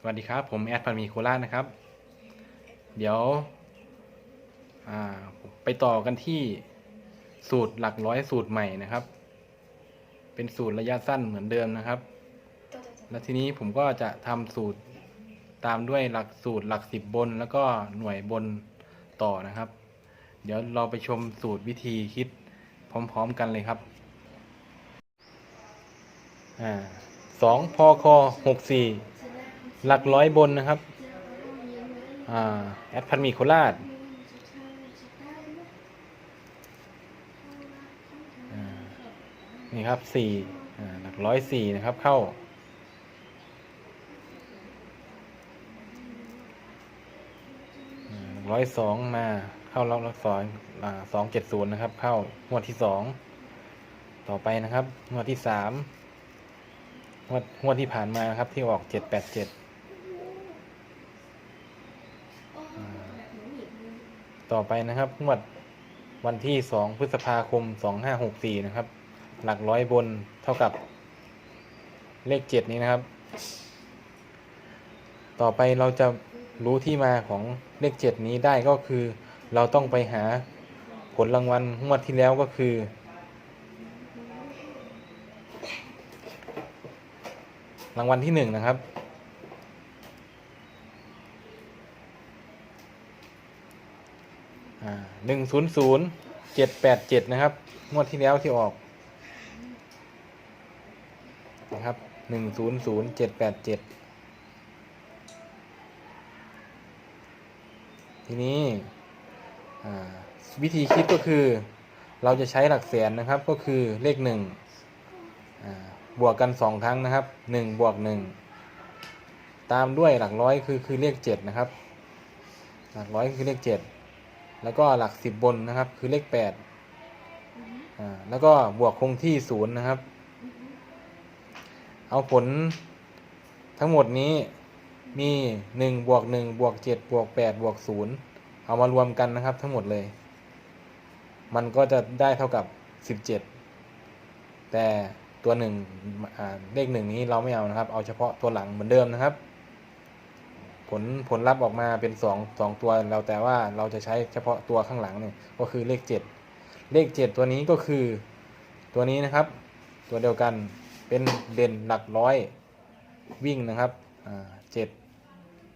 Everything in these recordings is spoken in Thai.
สวัสดีครับ ผมแอดพันมีโคราชนะครับ เดี๋ยวไปต่อกันที่สูตรหลักร้อยสูตรใหม่นะครับ เป็นสูตรระยะสั้นเหมือนเดิมนะครับ และทีนี้ผมก็จะทำสูตรตามด้วยหลักสูตรหลักสิบบน แล้วก็หน่วยบนต่อนะครับ เดี๋ยวเราไปชมสูตรวิธีคิดพร้อม ๆ กันเลยครับอ่าสองพอคอหกสี่ หลักร้อยบนนะครับอแอดพันมีโคราชนี่ครับสี่หลักร้อยสี่นะครับเข้า ร้อยสองมาเข้าล็อกลักสองสองเจ็ดศูนย์นะครับ เข้างวดที่สองต่อไปนะครับงวดที่สามงวดงวดที่ผ่านมานะครับที่ออกเจ็ดแปดเจ็ด ต่อไปนะครับงวดวันที่สองพฤษภาคมสองห้าหกสี่นะครับ หลักร้อยบนเท่ากับเลขเจ็ดนี้นะครับ ต่อไปเราจะรู้ที่มาของเลขเจ็ดนี้ได้ก็คือ เราต้องไปหาผลรางวัลงวดที่แล้วก็คือ รางวัลที่หนึ่งนะครับ หนึ่งศูนย์ศูนย์เจ็ดแปดเจ็ดนะครับ งวดที่แล้วที่ออก นะครับหนึ่งศูนย์ศูนย์เจ็ดแปดเจ็ดทีนี้วิธีคิดก็คือเราจะใช้หลักแสนนะครับก็คือเลขหนึ่งบวกกันสองครั้งนะครับหนึ่งบวกหนึ่งตามด้วยหลักร้อยคือคือเลขเจ็ดนะครับ หลักร้อยคือเลขเจ็ด แล้วก็หลักสิบบนนะครับ คือเลขแปดอ่าแล้วก็บวกคงที่ศูนย์นะครับ เอาผลทั้งหมดนี้มีหนึ่งบวกหนึ่งบวกเจ็ดบวกแปดบวกศูนย์เอามารวมกันนะครับ ทั้งหมดเลย มันก็จะได้เท่ากับสิบเจ็ดแต่ตัวหนึ่งอ่าเลขหนึ่งนี้เราไม่เอานะครับ เอาเฉพาะตัวหลังเหมือนเดิมนะครับ ผลผลลัพธ์ออกมาเป็นสองสองตัวเราแต่ว่าเราจะใช้เฉพาะตัวข้างหลังเนี่ยก็คือเลขเจ็ดเลขเจ็ดตัวนี้ก็คือตัวนี้นะครับ ตัวเดียวกันเป็นเด่นหลักร้อยวิ่งนะครับเจ็ด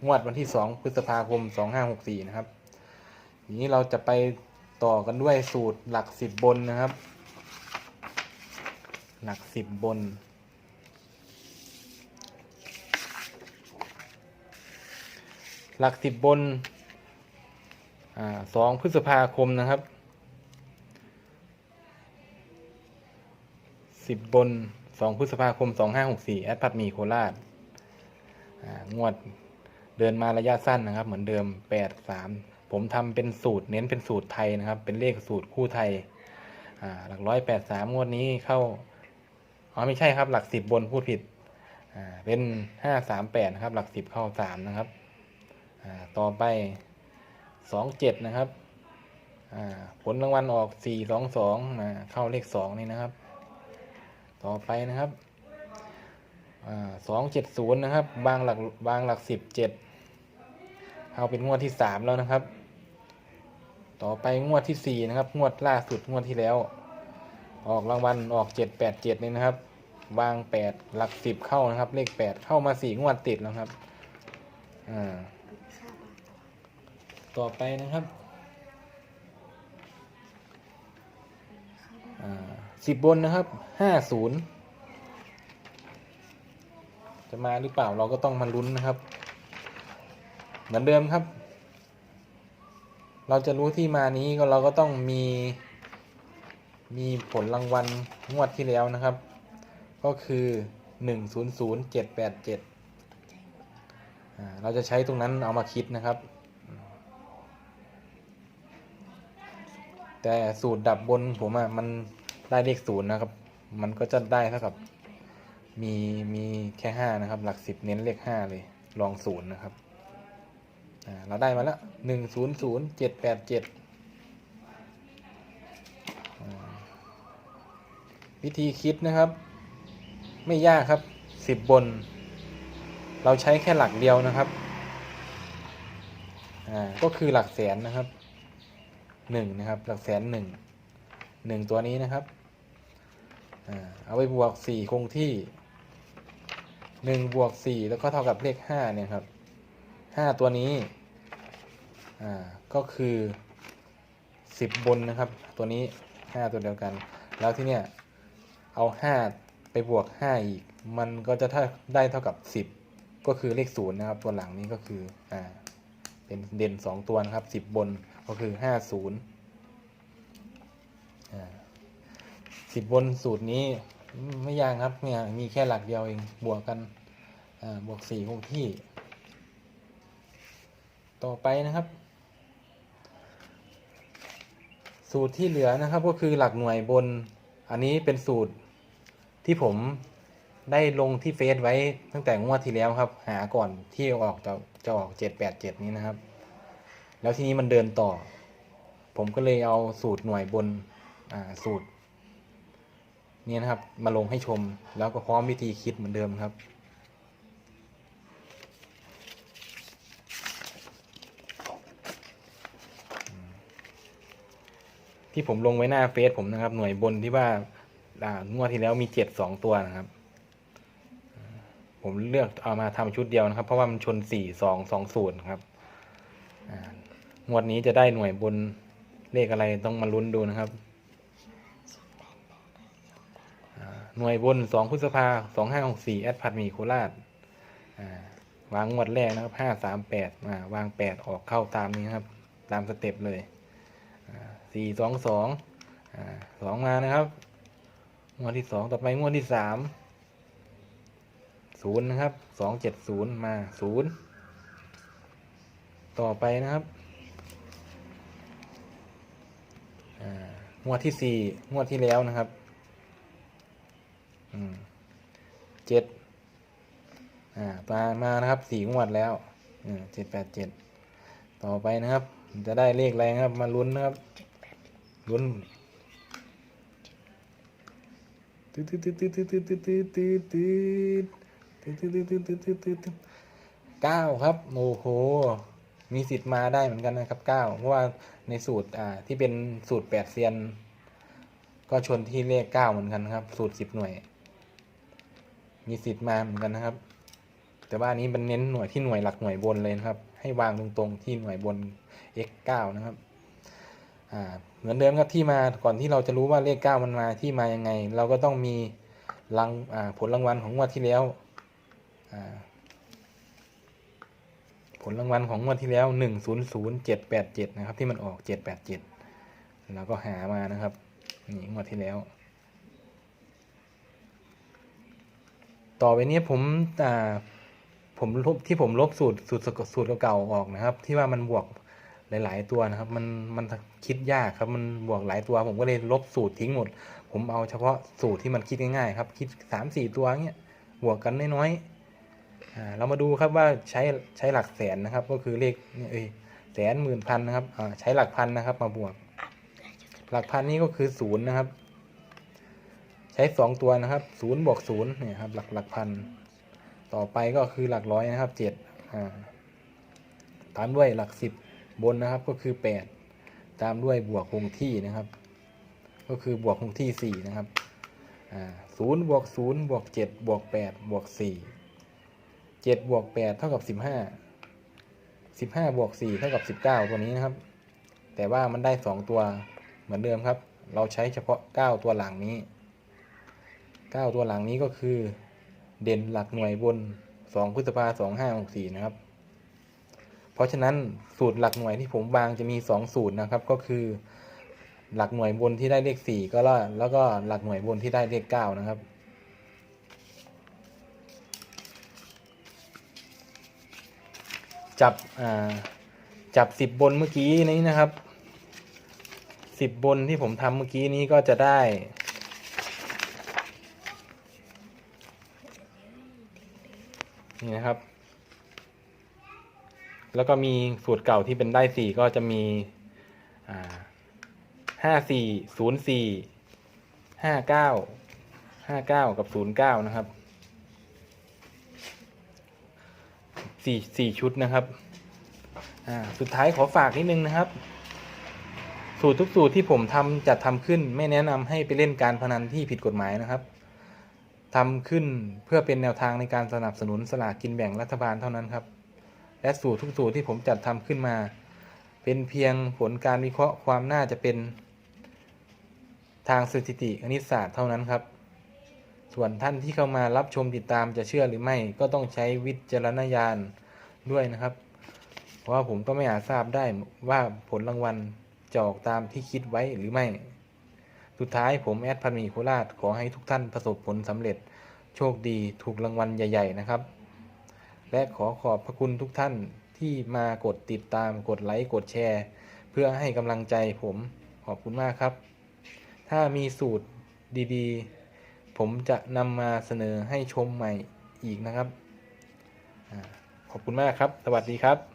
งวดวันที่สองพฤษภาคมสองห้าหกสี่นะครับทีนี้เราจะไปต่อกันด้วยสูตรหลักสิบบนนะครับ หลักสิบบน หลักสิบบนสองพฤษภาคมนะครับสิบบนสองพฤษภาคมสองห้าหกสี่แอดพัดมีโคราชงวดเดินมาระยะสั้นนะครับ เหมือนเดิมแปดสามผมทำเป็นสูตรเน้นเป็นสูตรไทยนะครับ เป็นเลขสูตรคู่ไทยหลักร้อยแปดสามงวดนี้เข้าอ๋อไม่ใช่ครับ หลักสิบบนพูดผิดเป็นห้าสามแปดนะครับ หลักสิบเข้าสามนะครับ ต่อไปสองเจ็ดนะครับผลรางวัลออกสี่สองสองเข้าเลขสองนี่นะครับ ต่อไปนะครับสองเจ็ดศูนย์นะครับ บางหลักบางหลักสิบเจ็ดเอาเป็นงวดที่สามแล้วนะครับ ต่อไปงวดที่สี่นะครับ งวดล่าสุดงวดที่แล้ว ออกรางวัลออกเจ็ดแปดเจ็ดนี่นะครับวางแปดหลักสิบเข้านะครับ เลขแปดเข้ามาสี่งวดติดแล้วครับอ่า ต่อไปนะครับสิบบนนะครับห้าศูนย์จะมาหรือเปล่าเราก็ต้องมาลุ้นนะครับ เหมือนเดิมครับ เราจะรู้ที่มานี้ก็เราก็ต้องมี มีผลรางวัลงวดที่แล้วนะครับ ก็คือหนึ่งศูนย์ศูนย์เจ็ดแปดเจ็ดเราจะใช้ตรงนั้นเอามาคิดนะครับ แต่สูตรดับบนผมอะ่ะมันได้เลขศูนย์นะครับ มันก็จะได้เท่ากับมีมีแค่ห้านะครับ หลักสิบเน้นเลขห้าเลยลองศูนย์นะครับเราได้มาแล้วหนึ่งศูนย์ศูนย์เจ็ดแปดเจ็ดวิธีคิดนะครับ ไม่ยากครับสิบบน เราใช้แค่หลักเดียวนะครับ อ่า ก็คือหลักแสนนะครับ หนึ่งนะครับ หลักแสนหนึ่งหนึ่งตัวนี้นะครับเอาไปบวกสี่คงที่หนึ่งบวกสี่แล้วก็เท่ากับเลขห้าเนี่ยครับห้าตัวนี้ก็คือสิบบนนะครับ ตัวนี้ห้าตัวเดียวกัน แล้วที่เนี้ยเอาห้าไปบวกห้าอีก มันก็จะได้เท่ากับสิบก็คือเลขศูนย์นะครับ ตัวหลังนี้ก็คืออ่า เป็นเด่นสองตัวนะครับสิบบนก็คือห้าศูนย์อ่าสิบบนสูตรนี้ไม่ยากครับเนี่ยมีแค่หลักเดียวเองบวกกันอ่าบวกสี่คงที่ ต่อไปนะครับ สูตรที่เหลือนะครับก็คือหลักหน่วยบน อันนี้เป็นสูตรที่ผมได้ลงที่เฟซไว้ตั้งแต่งวดที่แล้วครับ หาก่อนที่ออกจะ จะออกเจ็ดแปดเจ็ดนี้นะครับ แล้วทีนี้มันเดินต่อ ผมก็เลยเอาสูตรหน่วยบนอ่าสูตรนี้นะครับ มาลงให้ชมแล้วก็พร้อมวิธีคิดเหมือนเดิมครับที่ผมลงไว้หน้าเฟซผมนะครับ หน่วยบนที่ว่างวดที่แล้วมีเจ็ดสองตัวนะครับ ผมเลือกเอามาทำชุดเดียวนะครับ เพราะว่ามันชนสี่สองสองศูนย์ครับงวดนี้จะได้หน่วยบนเลขอะไรต้องมาลุ้นดูนะครับ หน่วยบนสองพฤษภาสองห้าหกสี่แอดพัดมีโคราชวางงวดแรกนะครับห้าสามแปดวางแปดออกเข้าตามนี้ครับ ตามสเต็ปเลยสี่สองสองสองมานะครับ งวดที่สองต่อไปงวดที่สาม ศูนย์นะครับสองเจ็ดศูนย์มาศูนย์ต่อไปนะครับอ่างวดที่สี่งวดที่แล้วนะครับอืมเจ็ดอ่ามามานะครับสี่งวดแล้วเจ็ดแปดเจ็ดต่อไปนะครับ จะได้เลขอะไรนะครับ มาลุ้นนะครับลุ้นตืดตืดตืดตืดตืดตืดตืดตืด ตืดตืดตืดตืดตืดตืดตืดตืดเก้าครับโอ้โหมีสิทธิ์มาได้เหมือนกันนะครับเก้าเพราะว่าในสูตรอ่าที่เป็นสูตรแปดเซียน ก็ชนที่เลขเก้าเหมือนกันครับ สูตรสิบหน่วย มีสิทธิ์มาเหมือนกันนะครับ แต่ว่านี้มันเน้นหน่วยที่หน่วยหลักหน่วยบนเลยนะครับ ให้วางตรงๆที่หน่วยบน x 9นะครับอ่าเหมือนเดิมครับที่มาก่อนที่เราจะรู้ว่าเลข9มันมาที่มายังไง เราก็ต้องมีรังอ่าผลรางวัลของงวดที่แล้ว ผลรางวัลของงวดที่แล้ว100787นะครับ ที่มันออก787แล้วก็หามานะครับนี่งวดที่แล้ว ต่อไปนี้ผมอ่าผมลบที่ผมลบสูตรสูตรสูตรเก่าๆออกนะครับ ที่ว่ามันบวกหลาย ๆ ตัวนะครับ มันมันคิดยากครับ มันบวกหลายตัว ผมก็เลยลบสูตรทิ้งหมด ผมเอาเฉพาะสูตรที่มันคิดง่ายๆครับ คิดสามสี่ตัวเงี้ยบวกกันน้อยๆ เรามาดูครับว่าใช้ใช้หลักแสนนะครับ ก็คือเลขเนี่เอ้ยแสนหมื่นพันนะครับอ่าใช้หลักพันนะครับ มาบวก หลักพันนี้ก็คือศูนย์นะครับ ใช้สองตัวนะครับศูนย์บวกศูนย์เนี่ยครับ หลักหลักพัน ต่อไปก็คือหลักร้อยนะครับเจ็ดอ่าตามด้วยหลักสิบบนนะครับก็คือแปดตามด้วยบวกคงที่นะครับ ก็คือบวกคงที่สี่นะครับอ่าศูนย์บวกศูนย์บวกเจ็ดบวกแปดบวกสี่ เจ็ดบวกแปดเท่ากับสิบห้าสิบห้าบวกสี่เท่ากับสิบเก้าตัวนี้นะครับ แต่ว่ามันได้สองตัวเหมือนเดิมครับ เราใช้เฉพาะเก้าตัวหลังนี้เก้าตัวหลังนี้ก็คือ เด่นหลักหน่วยบนสองพฤษภาสองห้าหกสี่นะครับ เพราะฉะนั้นสูตรหลักหน่วยที่ผมวางจะมีสองสูตรนะครับ ก็คือ หลักหน่วยบนที่ได้เลขสี่ก็แล้วแล้วก็หลักหน่วยบนที่ได้เลขเก้านะครับ จับอ่าจับสิบบนเมื่อกี้นี้นะครับสิบบนที่ผมทำเมื่อกี้นี้ก็จะได้นี่นะครับ แล้วก็มีสูตรเก่าที่เป็นได้สี่ก็จะมีห้าสี่ศูนย์สี่ห้าเก้าห้าเก้ากับศูนย์เก้านะครับ สี่สี่ชุดนะครับอ่าสุดท้ายขอฝากนิดนึงนะครับ สูตรทุกสูตรที่ผมทำจัดทำขึ้น ไม่แนะนำให้ไปเล่นการพนันที่ผิดกฎหมายนะครับทำขึ้นเพื่อเป็นแนวทางในการสนับสนุนสลากกินแบ่งรัฐบาลเท่านั้นครับ และสูตรทุกสูตรที่ผมจัดทำขึ้นมา เป็นเพียงผลการวิเคราะห์ความน่าจะเป็นทางสถิติคณิตศาสตร์เท่านั้นครับ ส่วนท่านที่เข้ามารับชมติดตามจะเชื่อหรือไม่ก็ต้องใช้วิจารณญาณด้วยนะครับ เพราะว่าผมก็ไม่อาจทราบได้ว่าผลรางวัลจะออกตามที่คิดไว้หรือไม่ สุดท้ายผมแอดพันมีโคราชขอให้ทุกท่านประสบผลสำเร็จโชคดีถูกรางวัลใหญ่ ๆ นะครับ และขอขอบพระคุณทุกท่านที่มากดติดตามกดไลค์กดแชร์ เพื่อให้กำลังใจผมขอบคุณมากครับ ถ้ามีสูตรดี ๆ ผมจะนำมาเสนอให้ชมใหม่อีกนะครับ ขอบคุณมากครับ สวัสดีครับ